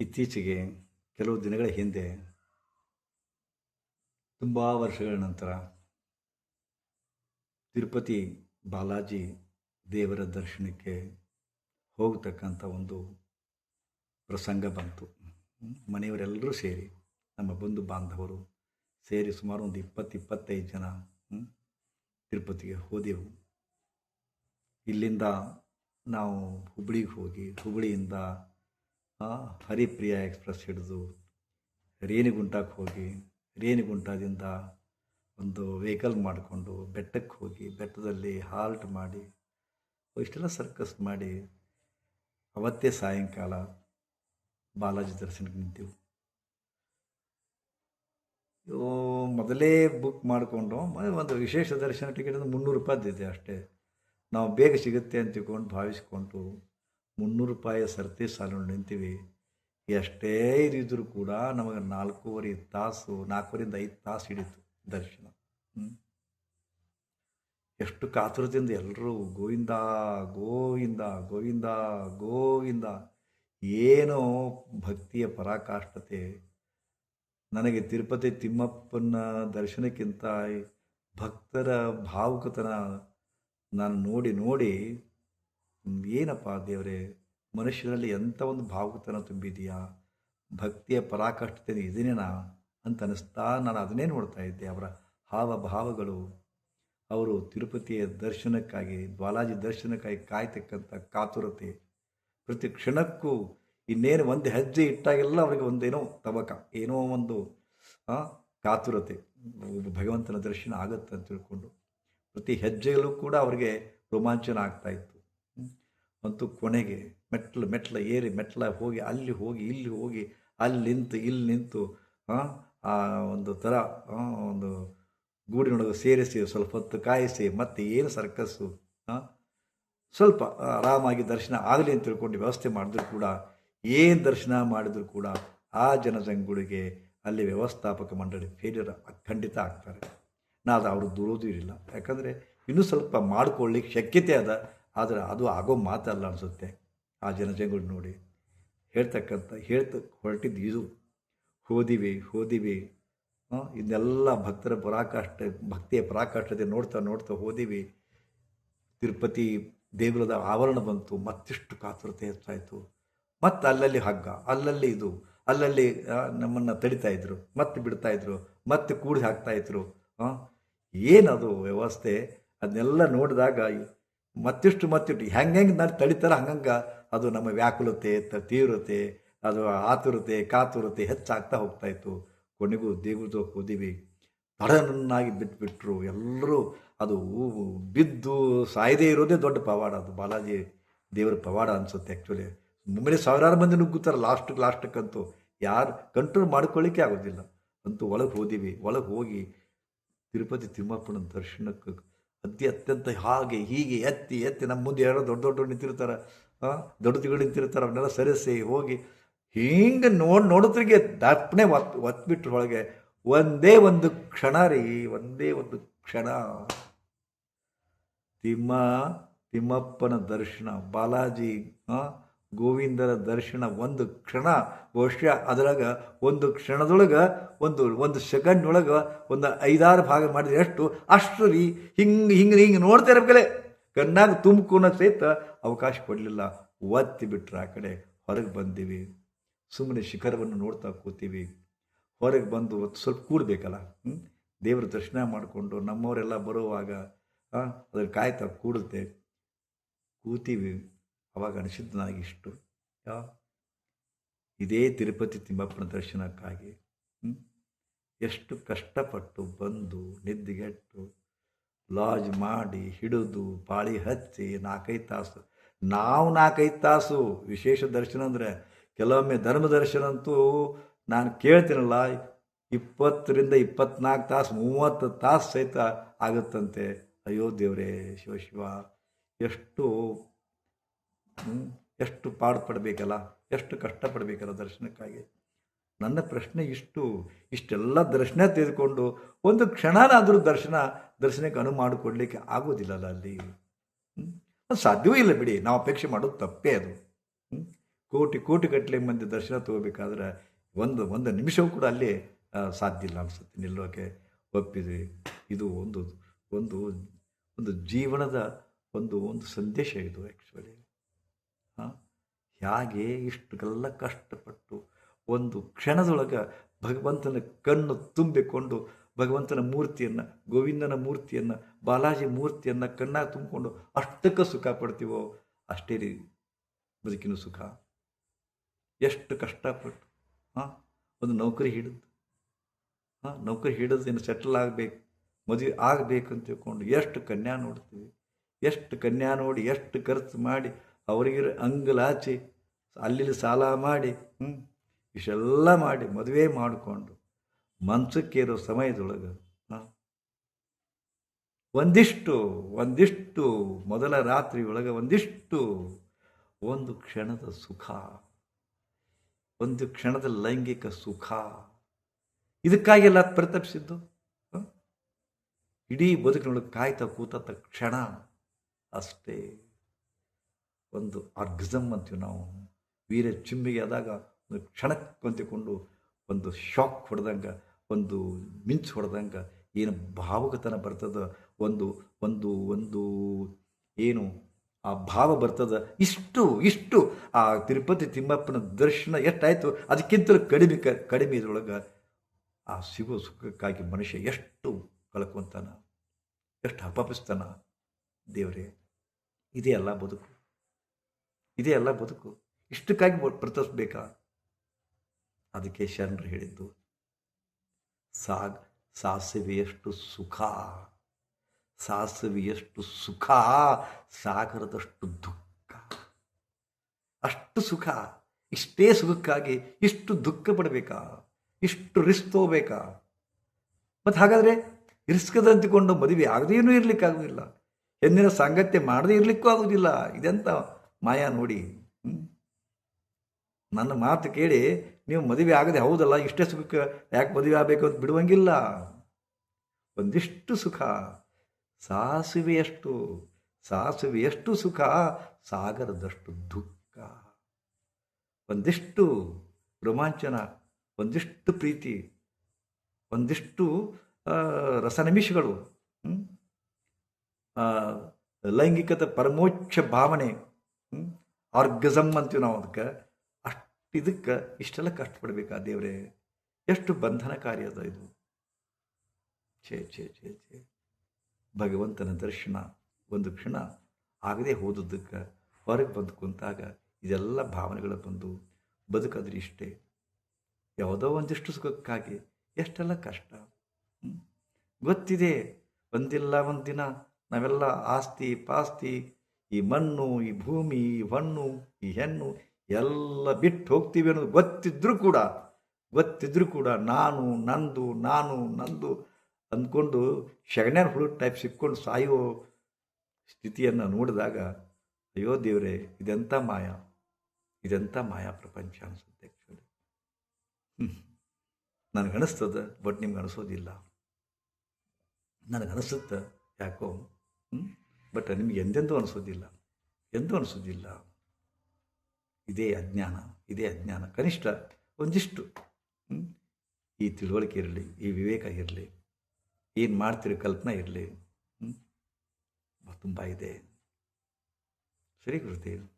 ಇತ್ತೀಚೆಗೆ ಕೆಲವು ದಿನಗಳ ಹಿಂದೆ ತುಂಬ ವರ್ಷಗಳ ನಂತರ ತಿರುಪತಿ ಬಾಲಾಜಿ ದೇವರ ದರ್ಶನಕ್ಕೆ ಹೋಗತಕ್ಕಂಥ ಒಂದು ಪ್ರಸಂಗ ಬಂತು. ಮನೆಯವರೆಲ್ಲರೂ ಸೇರಿ ನಮ್ಮ ಬಂಧು ಬಾಂಧವರು ಸೇರಿ ಸುಮಾರು ಒಂದು ಇಪ್ಪತ್ತು ಇಪ್ಪತ್ತೈದು ಜನ ತಿರುಪತಿಗೆ ಹೋದೆವು. ಇಲ್ಲಿಂದ ನಾವು ಹುಬ್ಳಿಗೆ ಹೋಗಿ ಹುಬ್ಳಿಯಿಂದ ಆ, ಹರಿಪ್ರಿಯ ಎಕ್ಸ್ಪ್ರೆಸ್ ಹಿಡಿದು ರೇಣಿಗುಂಟಕ್ಕೆ ಹೋಗಿ, ರೇಣಿಗುಂಟದಿಂದ ಒಂದು ವೆಹಿಕಲ್ ಮಾಡಿಕೊಂಡು ಬೆಟ್ಟಕ್ಕೆ ಹೋಗಿ, ಬೆಟ್ಟದಲ್ಲಿ ಹಾಲ್ಟ್ ಮಾಡಿ, ಇಷ್ಟೆಲ್ಲ ಸರ್ಕಸ್ ಮಾಡಿ ಅವತ್ತೇ ಸಾಯಂಕಾಲ ಬಾಲಾಜಿ ದರ್ಶನಕ್ಕೆ ನಿಂತೆವು. ಮೊದಲೇ ಬುಕ್ ಮಾಡಿಕೊಂಡು ಒಂದು ವಿಶೇಷ ದರ್ಶನ ಟಿಕೆಟ್ ಅಂದರೆ ಮುನ್ನೂರು ರೂಪಾಯಿದ್ದಿದೆ ಅಷ್ಟೇ. ನಾವು ಬೇಗ ಸಿಗುತ್ತೆ ಅಂತ ತಿಳ್ಕೊಂಡು ಭಾವಿಸ್ಕೊಂಡು ಮುನ್ನೂರು ರೂಪಾಯಿ ಸರ್ತಿ ಸಾಲು ನಿಂತೀವಿ. ಎಷ್ಟೇ ಇರಿದ್ರು ಕೂಡ ನಮಗೆ ನಾಲ್ಕೂವರೆ ತಾಸು, ನಾಲ್ಕೂವರೆಯಿಂದ ಐದು ತಾಸು ಹಿಡಿತು ದರ್ಶನ. ಎಷ್ಟು ಕಾತುರದಿಂದ ಎಲ್ಲರೂ ಗೋವಿಂದ ಗೋವಿಂದ ಗೋವಿಂದ ಗೋವಿಂದ. ಏನೋ ಭಕ್ತಿಯ ಪರಾಕಾಷ್ಠತೆ. ನನಗೆ ತಿರುಪತಿ ತಿಮ್ಮಪ್ಪನ ದರ್ಶನಕ್ಕಿಂತ ಭಕ್ತರ ಭಾವುಕತನ ನಾನು ನೋಡಿ ನೋಡಿ ಏನಪ್ಪ ದೇವರೇ, ಮನುಷ್ಯರಲ್ಲಿ ಎಂಥ ಒಂದು ಭಾವುಕತನ ತುಂಬಿದೆಯಾ? ಭಕ್ತಿಯ ಪರಾಕಾಷ್ಠತೆ ಇದೇನೇನಾ ಅಂತ ಅನ್ನಿಸ್ತಾ ನಾನು ಅದನ್ನೇ ನೋಡ್ತಾ ಇದ್ದೆ. ಅವರ ಹಾವ ಭಾವಗಳು ಅವರು ತಿರುಪತಿಯ ದರ್ಶನಕ್ಕಾಗಿ ಬಾಲಾಜಿ ದರ್ಶನಕ್ಕಾಗಿ ಕಾಯ್ತಕ್ಕಂಥ ಕಾತುರತೆ. ಪ್ರತಿ ಕ್ಷಣಕ್ಕೂ ಇನ್ನೇನು ಒಂದು ಹೆಜ್ಜೆ ಇಟ್ಟಾಗೆಲ್ಲ ಅವರಿಗೆ ಒಂದೇನೋ ತಬಕ, ಏನೋ ಒಂದು ಕಾತುರತೆ. ಭಗವಂತನ ದರ್ಶನ ಆಗುತ್ತೆ ಅಂತ ತಿಳ್ಕೊಂಡು ಪ್ರತಿ ಹೆಜ್ಜೆಯಲ್ಲೂ ಕೂಡ ಅವರಿಗೆ ರೋಮಾಂಚನ ಆಗ್ತಾ ಅಂತೂ ಕೊನೆಗೆ ಮೆಟ್ಲು ಮೆಟ್ಲ ಏರಿ ಮೆಟ್ಲ ಹೋಗಿ ಅಲ್ಲಿ ಹೋಗಿ ಇಲ್ಲಿ ಹೋಗಿ ಅಲ್ಲಿ ನಿಂತು ಇಲ್ಲಿ ನಿಂತು ಆ, ಒಂದು ಥರ ಒಂದು ಗೂಡಿನೊಳಗೆ ಸೇರಿಸಿ ಸ್ವಲ್ಪ ಹೊತ್ತು ಕಾಯಿಸಿ ಮತ್ತೆ ಏನು ಸರ್ಕಸ್ಸು ಸ್ವಲ್ಪ ಆರಾಮಾಗಿ ದರ್ಶನ ಆಗಲಿ ಅಂತ ತಿಳ್ಕೊಂಡು ವ್ಯವಸ್ಥೆ ಮಾಡಿದ್ರು ಕೂಡ ಏನು ದರ್ಶನ ಮಾಡಿದ್ರು ಕೂಡ ಆ ಜನಜಂಗುಳಿಗೆ ಅಲ್ಲಿ ವ್ಯವಸ್ಥಾಪಕ ಮಂಡಳಿ ಫೇಲಿಯರ್ ಖಂಡಿತ ಆಗ್ತಾರೆ. ನಾ ಅದು ಅವರು ದೂರೋದು ಇರಲಿಲ್ಲ ಯಾಕಂದರೆ ಇನ್ನೂ ಸ್ವಲ್ಪ ಮಾಡ್ಕೊಳ್ಳಿಕ್ಕೆ ಶಕ್ಯತೆ ಅದ. ಆದರೆ ಅದು ಆಗೋ ಮಾತಲ್ಲ ಅನಿಸುತ್ತೆ ಆ ಜನಜಂಗುಳಿ ನೋಡಿ. ಹೇಳ್ತಕ್ಕಂಥ ಹೇಳ್ತ ಹೊರಟಿದ್ದು ಇದು. ಹೋದಿವಿ ಹೋದಿವಿ. ಇದನ್ನೆಲ್ಲ ಭಕ್ತರ ಪರಾಕಾಷ್ಠ ಭಕ್ತಿಯ ಪರಾಕಾಷ್ಠತೆ ನೋಡ್ತಾ ನೋಡ್ತಾ ಹೋದಿವಿ. ತಿರುಪತಿ ದೇಗುಲದ ಆವರಣ ಬಂತು ಮತ್ತಿಷ್ಟು ಕಾತುರತೆ ಹೆಚ್ಚಾಯಿತು. ಮತ್ತು ಅಲ್ಲಲ್ಲಿ ಹಗ್ಗ ಅಲ್ಲಲ್ಲಿ ಇದು ಅಲ್ಲಲ್ಲಿ ನಮ್ಮನ್ನು ತಡಿತಾ ಇದ್ರು ಮತ್ತೆ ಬಿಡ್ತಾ ಇದ್ರು ಮತ್ತೆ ಕೂಡಿ ಹಾಕ್ತಾ ಇದ್ರು. ಆ, ಏನದು ವ್ಯವಸ್ಥೆ? ಅದನ್ನೆಲ್ಲ ನೋಡಿದಾಗ ಮತ್ತಿಷ್ಟು ಮತ್ತಿಷ್ಟು ಹೆಂಗೆ ಹೆಂಗೆ ನಾನು ತಳಿತಾರೆ ಹಂಗಂಗೆ ಅದು ನಮ್ಮ ವ್ಯಾಕುಲತೆ ತೀವ್ರತೆ, ಅದು ಆತುರತೆ, ಕಾತುರತೆ ಹೆಚ್ಚಾಗ್ತಾ ಹೋಗ್ತಾ ಇತ್ತು. ಕೊನೆಗೂ ದೇಗುಲದ ಹೋದಿವಿ ತಡನನ್ನಾಗಿ ಬಿಟ್ಬಿಟ್ರು. ಎಲ್ಲರೂ ಅದು ಬಿದ್ದು ಸಾಯದೇ ಇರೋದೇ ದೊಡ್ಡ ಪವಾಡ ಅದು. ಬಾಲಾಜಿ ದೇವರ ಪವಾಡ ಅನಿಸುತ್ತೆ ಆ್ಯಕ್ಚುಲಿ ಮುಮ್ಮನೆ ಸಾವಿರಾರು ಮಂದಿ ನುಗ್ಗುತ್ತಾರೆ ಲಾಸ್ಟಿಗೆ ಲಾಸ್ಟಕ್ಕಂತೂ ಯಾರು ಕಂಟ್ರೋಲ್ ಮಾಡ್ಕೊಳ್ಳಿಕ್ಕೆ ಆಗೋದಿಲ್ಲ. ಅಂತೂ ಒಳಗೆ ಹೋದಿವಿ. ಒಳಗೆ ಹೋಗಿ ತಿರುಪತಿ ತಿಮ್ಮಪ್ಪನ ದರ್ಶನಕ್ಕೆ ಅತಿ ಅತ್ಯಂತ ಹಾಗೆ ಹೀಗೆ ಎತ್ತಿ ಎತ್ತಿ ನಮ್ಮ ಮುಂದೆ ಯಾರೋ ದೊಡ್ಡ ದೊಡ್ಡ ನಿಂತಿರ್ತಾರೆ ದೊಡ್ಡತಿಗಳು ನಿಂತಿರ್ತಾರೆ ಅವನ್ನೆಲ್ಲ ಸರಿಸಿ ಹೋಗಿ ಹಿಂಗೆ ನೋಡಿ ನೋಡೋದ್ರಿಗೆ ದಪ್ಪನೆ ಒತ್ ಒತ್ಬಿಟ್ರು ಒಳಗೆ ಒಂದೇ ಒಂದು ಕ್ಷಣ ರೀ ಒಂದೇ ಒಂದು ಕ್ಷಣ. ತಿಮ್ಮ ತಿಮ್ಮಪ್ಪನ ದರ್ಶನ ಬಾಲಾಜಿ ಆ, ಗೋವಿಂದರ ದರ್ಶನ ಒಂದು ಕ್ಷಣ, ಬಹುಶಃ ಅದ್ರಾಗ ಒಂದು ಕ್ಷಣದೊಳಗೆ ಒಂದು ಒಂದು ಸೆಕೆಂಡ್ ಒಳಗೆ ಒಂದು ಐದಾರು ಭಾಗ ಮಾಡಿದ್ರೆ ಎಷ್ಟು? ಅಷ್ಟು ರೀ. ಹಿಂಗೆ ಹಿಂಗೆ ಹಿಂಗೆ ನೋಡ್ತಾ ಇರಬೇಕಲ್ಲೇ ಕಣ್ಣಾಗ ತುಂಬ್ಕೊನ ಸಹಿತ ಅವಕಾಶ ಕೊಡಲಿಲ್ಲ. ಒತ್ತಿ ಬಿಟ್ರೆ ಆ ಕಡೆ. ಹೊರಗೆ ಬಂದೀವಿ. ಸುಮ್ಮನೆ ಶಿಖರವನ್ನು ನೋಡ್ತಾ ಕೂತೀವಿ. ಹೊರಗೆ ಬಂದು ಸ್ವಲ್ಪ ಕೂಡಬೇಕಲ್ಲ? ದೇವರ ದರ್ಶನ ಮಾಡಿಕೊಂಡು ನಮ್ಮವರೆಲ್ಲ ಬರುವಾಗ ಅದ್ರ ಕಾಯ್ತಾ ಕೂಡುತ್ತೆ. ಕೂತೀವಿ. ಅವಾಗ ಅನಿಸಿದ್ದು ನನಗಿಷ್ಟು ಇದೇ ತಿರುಪತಿ ತಿಮ್ಮಪ್ಪನ ದರ್ಶನಕ್ಕಾಗಿ ಎಷ್ಟು ಕಷ್ಟಪಟ್ಟು ಬಂದು ನಿದ್ದೆಗೆಟ್ಟು ಲಾಜ್ ಮಾಡಿ ಹಿಡಿದು ಪಾಳಿ ಹಚ್ಚಿ ನಾಲ್ಕೈದು ತಾಸು. ನಾವು ನಾಲ್ಕೈದು ತಾಸು ವಿಶೇಷ ದರ್ಶನ ಅಂದರೆ ಕೆಲವೊಮ್ಮೆ ಧರ್ಮ ದರ್ಶನ ಅಂತೂ ನಾನು ಕೇಳ್ತೀನಲ್ಲ, ಇಪ್ಪತ್ತರಿಂದ ಇಪ್ಪತ್ನಾಲ್ಕು ತಾಸು, ಮೂವತ್ತು ತಾಸು ಸಹಿತ ಆಗುತ್ತಂತೆ. ಅಯ್ಯೋ ದೇವರೇ ಶಿವ. ಎಷ್ಟು ಎಷ್ಟು ಪಾಡು ಪಡಬೇಕಲ್ಲ ಎಷ್ಟು ಕಷ್ಟಪಡಬೇಕಲ್ಲ ದರ್ಶನಕ್ಕಾಗಿ. ನನ್ನ ಪ್ರಶ್ನೆ ಇಷ್ಟು, ಇಷ್ಟೆಲ್ಲ ದರ್ಶನ ತೆಗೆದುಕೊಂಡು ಒಂದು ಕ್ಷಣನಾದರೂ ದರ್ಶನ, ದರ್ಶನಕ್ಕೆ ಅನುವು ಮಾಡಿಕೊಡ್ಲಿಕ್ಕೆ ಆಗೋದಿಲ್ಲಲ್ಲ ಅಲ್ಲಿ? ಅದು ಸಾಧ್ಯವೂ ಇಲ್ಲ ಬಿಡಿ, ನಾವು ಅಪೇಕ್ಷೆ ಮಾಡೋದು ತಪ್ಪೇ ಅದು? ಕೋಟಿ ಕೋಟಿ ಗಟ್ಟಲೆ ಮಂದಿ ದರ್ಶನ ತಗೋಬೇಕಾದ್ರೆ ಒಂದು ಒಂದು ನಿಮಿಷವೂ ಕೂಡ ಅಲ್ಲಿ ಸಾಧ್ಯ ಇಲ್ಲ ಅನಿಸುತ್ತೆ, ನಿಲ್ಲೋಕೆ. ಒಪ್ಪಿದ್ವಿ ಇದು ಒಂದು ಒಂದು ಒಂದು ಜೀವನದ ಒಂದು ಒಂದು ಸಂದೇಶ ಇದು ಆ್ಯಕ್ಚುಲಿ ಹೇಗೆ ಇಷ್ಟುಗೆಲ್ಲ ಕಷ್ಟಪಟ್ಟು ಒಂದು ಕ್ಷಣದೊಳಗೆ ಭಗವಂತನ ಕಣ್ಣು ತುಂಬಿಕೊಂಡು ಭಗವಂತನ ಮೂರ್ತಿಯನ್ನು, ಗೋವಿಂದನ ಮೂರ್ತಿಯನ್ನು, ಬಾಲಾಜಿ ಮೂರ್ತಿಯನ್ನು ಕಣ್ಣಾಗಿ ತುಂಬಿಕೊಂಡು ಅಷ್ಟಕ್ಕೆ ಸುಖ ಪಡ್ತೀವೋ ಅಷ್ಟೇ ರೀ ಬದುಕಿನ ಸುಖ. ಎಷ್ಟು ಕಷ್ಟಪಟ್ಟು, ಹಾಂ, ಒಂದು ನೌಕರಿ ಹಿಡಿದು, ಹಾಂ, ನೌಕರಿ ಹಿಡಿದು ಸೆಟ್ಲ್ ಆಗಬೇಕು, ಮದುವೆ ಆಗಬೇಕು ಅಂತ ತಿಳ್ಕೊಂಡು ಎಷ್ಟು ಕನ್ಯಾ ನೋಡ್ತೀವಿ, ಎಷ್ಟು ಕನ್ಯಾ ನೋಡಿ ಎಷ್ಟು ಖರ್ಚು ಮಾಡಿ ಅವರಿಗೆ ಅಂಗಲಾಚಿ ಅಲ್ಲಿ ಸಾಲ ಮಾಡಿ ಹ್ಞೂ ಇಷ್ಟೆಲ್ಲ ಮಾಡಿ ಮದುವೆ ಮಾಡಿಕೊಂಡು ಮನ್ಸಕ್ಕೇರೋ ಸಮಯದೊಳಗೆ ಒಂದಿಷ್ಟು ಒಂದಿಷ್ಟು ಮೊದಲ ರಾತ್ರಿ ಒಳಗೆ ಒಂದಿಷ್ಟು ಒಂದು ಕ್ಷಣದ ಸುಖ, ಒಂದು ಕ್ಷಣದ ಲೈಂಗಿಕ ಸುಖ. ಇದಕ್ಕಾಗೆಲ್ಲ ಪರಿತಪಿಸಿದ್ದು? ಇಡೀ ಬದುಕಿನೊಳಗೆ ಕಾಯ್ತಾ ಕೂತ ಕ್ಷಣ ಅಷ್ಟೇ. ಒಂದು ಆರ್ಗಸಮ್ ಅಂತೀವಿ ನಾವು. ವೀರ ಚಿಮ್ಮಿಗೆ ಆದಾಗ ಒಂದು ಕ್ಷಣಕ್ಕೆ ಕೊಂತಿಕೊಂಡು ಒಂದು ಶಾಕ್ ಹೊಡೆದಂಗೆ, ಒಂದು ಮಿಂಚು ಹೊಡೆದಂಗೆ ಏನು ಭಾವುಕತನ ಬರ್ತದ, ಒಂದು ಒಂದು ಒಂದು ಏನು ಆ ಭಾವ ಬರ್ತದ. ಇಷ್ಟು ಇಷ್ಟು ಆ ತಿರುಪತಿ ತಿಮ್ಮಪ್ಪನ ದರ್ಶನ ಎಷ್ಟಾಯಿತು, ಅದಕ್ಕಿಂತಲೂ ಕಡಿಮೆ ಕ, ಕಡಿಮೆ ಇದ್ರೊಳಗೆ ಆ ಸಿಗೋ ಸುಖಕ್ಕಾಗಿ ಮನುಷ್ಯ ಎಷ್ಟು ಕಳ್ಕೊಂತಾನ, ಎಷ್ಟು ಅಪಪಿಸ್ತಾನ ದೇವರೇ. ಇದೇ ಅಲ್ಲ ಬದುಕು. ಇದೇ ಎಲ್ಲ ಬದುಕು. ಇಷ್ಟಕ್ಕಾಗಿ ಪ್ರತಿಸ್ಬೇಕಾ? ಅದಕ್ಕೆ ಶರಣರು ಹೇಳಿದ್ದು, ಸಾಗ್, ಸಾಸಿವೆಯಷ್ಟು ಸುಖ. ಸಾಸಿವೆಯಷ್ಟು ಸುಖ, ಸಾಗರದಷ್ಟು ದುಃಖ. ಅಷ್ಟು ಸುಖ, ಇಷ್ಟೇ ಸುಖಕ್ಕಾಗಿ ಇಷ್ಟು ದುಃಖ ಪಡಬೇಕಾ? ಇಷ್ಟು ರಿಸ್ಕ್ ತಗೋಬೇಕಾ? ಮತ್ತು ಹಾಗಾದರೆ ರಿಸ್ಕ್ ತಂತಿಕೊಂಡು ಮದುವೆ ಆಗದೇನೂ ಇರಲಿಕ್ಕಾಗೋದಿಲ್ಲ. ಎಂದಿನ ಸಾಂಗತ್ಯ ಮಾಡದೇ ಇರಲಿಕ್ಕೂ ಆಗೋದಿಲ್ಲ. ಇದೆಂತ ಮಾಯಾ ನೋಡಿ? ನನ್ನ ಮಾತು ಕೇಳಿ ನೀವು ಮದುವೆ ಆಗದೆ ಹೌದಲ್ಲ? ಇಷ್ಟೇ ಸುಖಕ್ಕೆ ಯಾಕೆ ಮದುವೆ ಆಗಬೇಕು ಅಂತ ಬಿಡುವಂಗಿಲ್ಲ. ಒಂದಿಷ್ಟು ಸುಖ, ಸಾಸಿವೆಯಷ್ಟು ಸಾಸಿವೆಯಷ್ಟು ಸುಖ, ಸಾಗರದಷ್ಟು ದುಃಖ. ಒಂದಿಷ್ಟು ರೋಮಾಂಚನ, ಒಂದಿಷ್ಟು ಪ್ರೀತಿ, ಒಂದಿಷ್ಟು ರಸನಿಮಿಷಗಳು ಲೈಂಗಿಕತೆ ಪರಮೋಚ್ಚ ಭಾವನೆ ಆರ್ಗಸಮ್ ಅಂತೀವಿ ನಾವು ಅದಕ್ಕೆ. ಅಷ್ಟು ಇದಕ್ಕೆ ಇಷ್ಟೆಲ್ಲ ಕಷ್ಟಪಡ್ಬೇಕಾ ದೇವರೇ. ಎಷ್ಟು ಬಂಧನಕಾರಿ ಅದ ಇದು. ಛೇ ಛೇ ಛೇ ಛೇ. ಭಗವಂತನ ದರ್ಶನ ಒಂದು ಕ್ಷಣ ಆಗದೆ ಹೋದದ್ದಕ್ಕೆ ಹೊರಗೆ ಬಂದು ಕುಂತಾಗ ಇದೆಲ್ಲ ಭಾವನೆಗಳು ಬಂದು ಬದುಕಾದ್ರೆ ಇಷ್ಟೇ. ಯಾವುದೋ ಒಂದಿಷ್ಟು ಸುಖಕ್ಕಾಗಿ ಎಷ್ಟೆಲ್ಲ ಕಷ್ಟ? ಗೊತ್ತಿದೆ. ಒಂದಿಲ್ಲ ಒಂದಿನ ನಾವೆಲ್ಲ ಆಸ್ತಿ, ಪಾಸ್ತಿ ಈ ಮಣ್ಣು, ಈ ಭೂಮಿ, ಈ ಹಣ್ಣು, ಈ ಹೆಣ್ಣು ಎಲ್ಲ ಬಿಟ್ಟು ಹೋಗ್ತೀವಿ ಅನ್ನೋದು ಗೊತ್ತಿದ್ರೂ ಕೂಡ ಗೊತ್ತಿದ್ರೂ ಕೂಡ ನಾನು, ನಂದು ನಾನು, ನಂದು ಅಂದ್ಕೊಂಡು ಶಗಣ್ಯನ ಹುಳು ಟೈಪ್ ಸಿಕ್ಕೊಂಡು ಸಾಯೋ ಸ್ಥಿತಿಯನ್ನು ನೋಡಿದಾಗ, ಅಯ್ಯೋ ದೇವರೇ ಇದೆಂಥ ಮಾಯ ಇದೆಂಥ ಮಾಯಾ ಪ್ರಪಂಚ ಅನಿಸುತ್ತೆ ಆ್ಯಕ್ಚುಲಿ ನನಗೆ ಅನಿಸ್ತದ ಬಟ್ ನಿಮ್ಗೆ ಅನಿಸೋದಿಲ್ಲ. ನನಗೆ ಅನಿಸುತ್ತೆ ಯಾಕೋ? ಬಟ್ ನಿಮಗೆ ಎಂದೆಂದೂ ಅನಿಸೋದಿಲ್ಲ. ಎಂದೂ ಅನಿಸೋದಿಲ್ಲ. ಇದೇ ಅಜ್ಞಾನ ಇದೇ ಅಜ್ಞಾನ. ಕನಿಷ್ಠ ಒಂದಿಷ್ಟು ಈ ತಿಳುವಳಿಕೆ ಇರಲಿ, ಈ ವಿವೇಕ ಇರಲಿ, ಏನು ಮಾಡ್ತೀರಿ ಕಲ್ಪನೆ ಇರಲಿ ತುಂಬ ಇದೆ. ಸರಿ ಗುರುದೇವ್